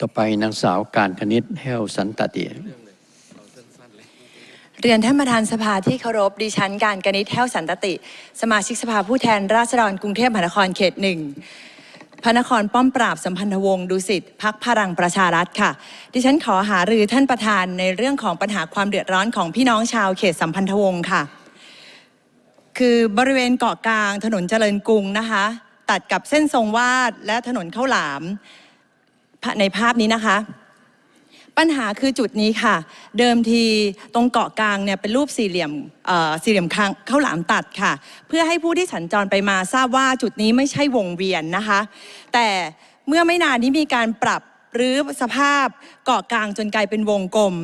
ต่อไปนางสาวการคณิตแห้วสันตติเรียนท่านประธานสภาที่เคารพดิฉันการกนิษฐ์แห้วสันตติ สมาชิกสภาผู้แทนราษฎรกรุงเทพมหานครเขตหนึ่งพระนครป้อมปราบสัมพันธวงศ์ดุสิตพักพลังประชารัฐค่ะ ดิฉันขอหารือท่านประธานในเรื่องของปัญหาความเดือดร้อนของพี่น้องชาวเขตสัมพันธวงศ์ค่ะ คือบริเวณเกาะกลางถนนเจริญกรุงนะคะ ตัดกับเส้นทรงวาดและถนนเข้าหลาม ในภาพนี้นะคะ ปัญหาคือจุดนี้ค่ะ เดิมทีตรงเกาะกลางเนี่ยเป็นรูปสี่เหลี่ยมสี่เหลี่ยมข้างข้าวหลามตัดค่ะ เพื่อให้ผู้ที่สัญจรไปมาทราบว่าจุดนี้ไม่ใช่วงเวียนนะคะ แต่เมื่อไม่นานนี้มีการปรับหรือสภาพเกาะกลางจนกลายเป็นวงกลม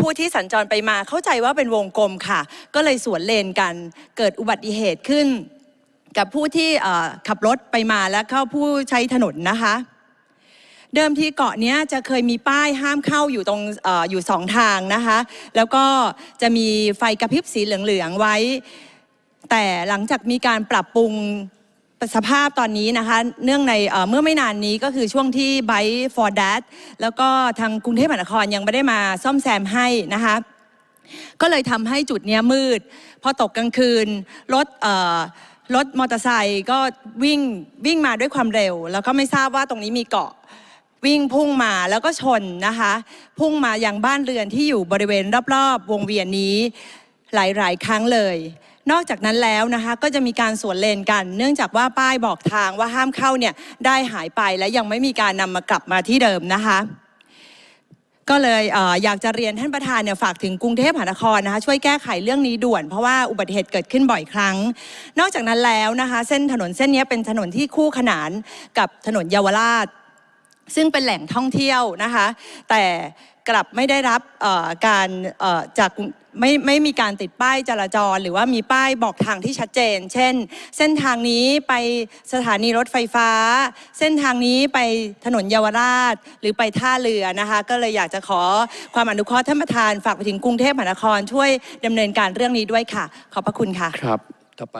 ผู้ที่สัญจรไปมาเข้าใจว่าเป็นวงกลมค่ะ ก็เลยสวนเลนกันเกิดอุบัติเหตุขึ้น กับผู้ที่ขับรถไปมาและเข้าผู้ใช้ถนนนะคะ เดิมทีเกาะเนี้ยจะเคยมีป้ายห้ามเข้าอยู่ตรงออยู่สองทางนะคะ แล้วก็จะมีไฟกระพริบสีเหลืองๆไว้ แต่หลังจากมีการปรับปรุงสภาพตอนนี้นะคะ เนื่องในเมื่อไม่นานนี้ก็คือช่วงที่ไบฟอร์ดัตแล้วก็ทางกรุงเทพมหานครยังไม่ได้มาซ่อมแซมให้นะคะก็เลยทำให้จุดนี้มืด พอตกกลางคืนรถรถมอเตอร์ไซค์ก็วิ่งวิ่งมาด้วยความเร็ว แล้วก็ไม่ทราบว่าตรงนี้มีเกาะ วิ่งพุ่งมาแล้วก็ชนนะคะ พุ่งมาอยังบ้านเรือนที่อยู่บริเวณรอบๆ วงเวียนนี้หลายๆ ครั้งเลย นอกจากนั้นแล้วนะคะก็จะมีการสวนเลนกัน เนื่องจากว่าป้ายบอกทางว่าห้ามเข้าเนี่ยได้หายไปและยังไม่มีการนำมากลับมาที่เดิมนะคะก็เลยเอออยากจะเรียนท่านประธานเนี่ยฝากถึงกรุงเทพมหานครนะคะช่วยแก้ไขเรื่องนี้ด่วน เพราะว่าอุบัติเหตุเกิดขึ้นบ่อยครั้ง นอกจากนั้นแล้วนะคะ เส้นถนนเส้นนี้เป็นถนนที่คู่ขนานกับถนนเยาวราช ซึ่งเป็นแหล่งท่องเที่ยวนะคะ แต่กลับไม่ได้รับการจากไม่ไม่มีการติดป้ายจราจร หรือว่ามีป้ายบอกทางที่ชัดเจน เช่น เส้นทางนี้ไปสถานีรถไฟฟ้า เส้นทางนี้ไปถนนเยาวราช หรือไปท่าเรือนะคะ ก็เลยอยากจะขอความอนุเคราะห์ท่านประธานฝากไปถึงกรุงเทพมหานครช่วยดำเนินการเรื่องนี้ด้วยค่ะ ขอบพระคุณค่ะครับต่อไป